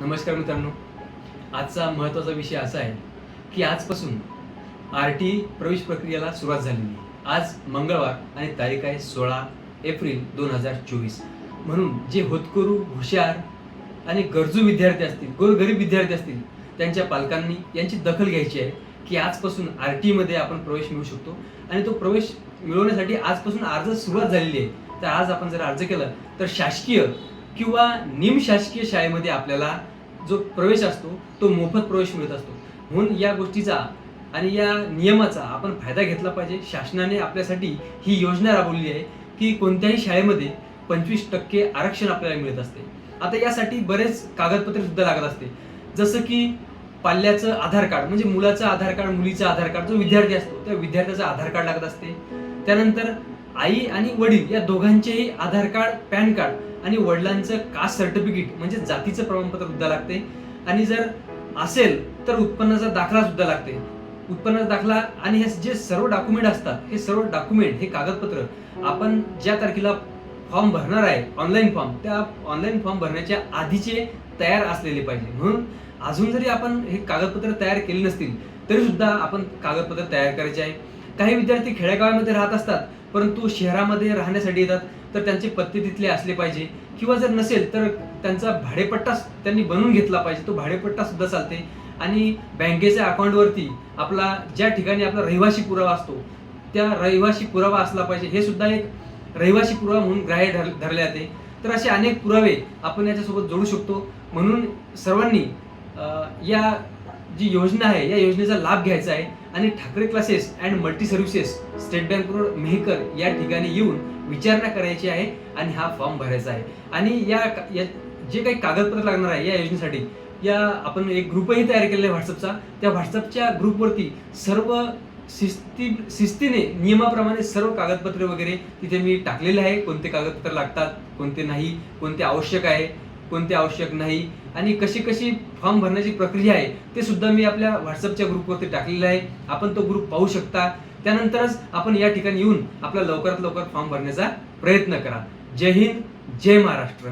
नमस्कार मित्रांनो. आजचा महत्त्वाचा विषय असा आहे की आजपासून आर टी प्रवेश प्रक्रियेला सुरुवात झालेली आहे. आज मंगळवार आणि तारीख आहे सोळा एप्रिल दोन हजार चोवीस. म्हणून जे होतकरू हुशार आणि गरजू विद्यार्थी असतील गोरगरीब विद्यार्थी असतील त्यांच्या पालकांनी यांची दखल घ्यायची आहे की आजपासून आर टीमध्ये आपण प्रवेश मिळू शकतो. आणि तो प्रवेश मिळवण्यासाठी आजपासून अर्ज सुरुवात झालेली आहे. तर आज आपण जर अर्ज केला तर शासकीय किंवा निमशासकीय शाळेमध्ये आपल्याला जो प्रवेश असतो तो मोफत प्रवेश मिळत असतो. म्हणून या गोष्टीचा आणि या नियमाचा आपण फायदा घेतला पाहिजे. शासनाने आपल्यासाठी ही योजना राबवली आहे की कोणत्याही शाळेमध्ये पंचवीस टक्के आरक्षण आपल्याला मिळत असते. आता यासाठी बरेच कागदपत्रे सुद्धा लागत असते. जसं की पाल्याचं आधार कार्ड म्हणजे मुलाचं आधार कार्ड मुलीचं आधार कार्ड जो विद्यार्थी असतो त्या विद्यार्थ्याचं आधार कार्ड लागत असते. त्यानंतर आई आणि वडील या दोघांचेही आधार कार्ड पॅन कार्ड आणि वडिलांचं कास्ट सर्टिफिकेट म्हणजे जातीचं प्रमाणपत्र सुद्धा लागते. आणि जर असेल तर उत्पन्नाचा दाखला सुद्धा लागते. उत्पन्नाचा दाखला आणि हे जे सर्व डॉक्युमेंट असतात हे सर्व डॉक्युमेंट हे कागदपत्र आपण ज्या तारखेला फॉर्म भरणार आहे ऑनलाईन फॉर्म त्या ऑनलाईन फॉर्म भरण्याच्या आधीचे तयार असलेले पाहिजे. म्हणून अजून जरी आपण हे कागदपत्र तयार केले नसतील तरी सुद्धा आपण कागदपत्र तयार करायचे आहे. काही विद्यार्थी खेडेगावामध्ये राहत असतात परंतु शहरामध्ये राहण्यासाठी येतात तर त्यांचे पत्ते तिथले असले पाहिजे. किंवा जर नसेल तर त्यांचा भाडेपट्टा त्यांनी बनवून घेतला पाहिजे. तो भाडेपट्टा सुद्धा चालते. आणि बँकेच्या अकाउंटवरती आपला ज्या ठिकाणी आपला रहिवासी पुरावा असतो त्या रहिवासी पुरावा असला पाहिजे. हे सुद्धा एक रहिवासी पुरावा म्हणून ग्राह्य धर धरले जाते. तर असे अनेक पुरावे आपण याच्यासोबत जोडू शकतो. म्हणून सर्वांनी या जी योजना आहे या योजनेचा लाभ घ्यायचा आहे आणि Thackeray classes and multi services State Bank road Mehkar या ठिकाणी येऊन विचारणा करायची आहे आणि हा फॉर्म भरायचा आहे. आणि या या- जे काही कागदपत्र लागणार आहे या योजनेसाठी या आपण एक ग्रुपही तयार केलेला आहे व्हॉट्सअपचा. त्या व्हॉट्सअपच्या ग्रुपवरती सर्व शिस्ती शिस्तीने नियमाप्रमाणे सर्व कागदपत्रे वगैरे तिथे मी टाकलेले आहे. कोणते कागदपत्र लागतात कोणते नाही कोणते आवश्यक आहे कोणते आवश्यक नाही आणि कशी कशी फॉर्म भरण्याची प्रक्रिया आहे ते सुद्धा मी आपल्या व्हॉट्सअपच्या ग्रुपवरती टाकलेलं आहे. आपण तो ग्रुप पाहू शकता. त्यानंतरच आपण या ठिकाणी येऊन आपला लवकरात लवकर फॉर्म भरण्याचा प्रयत्न करा. जय हिंद जय महाराष्ट्र.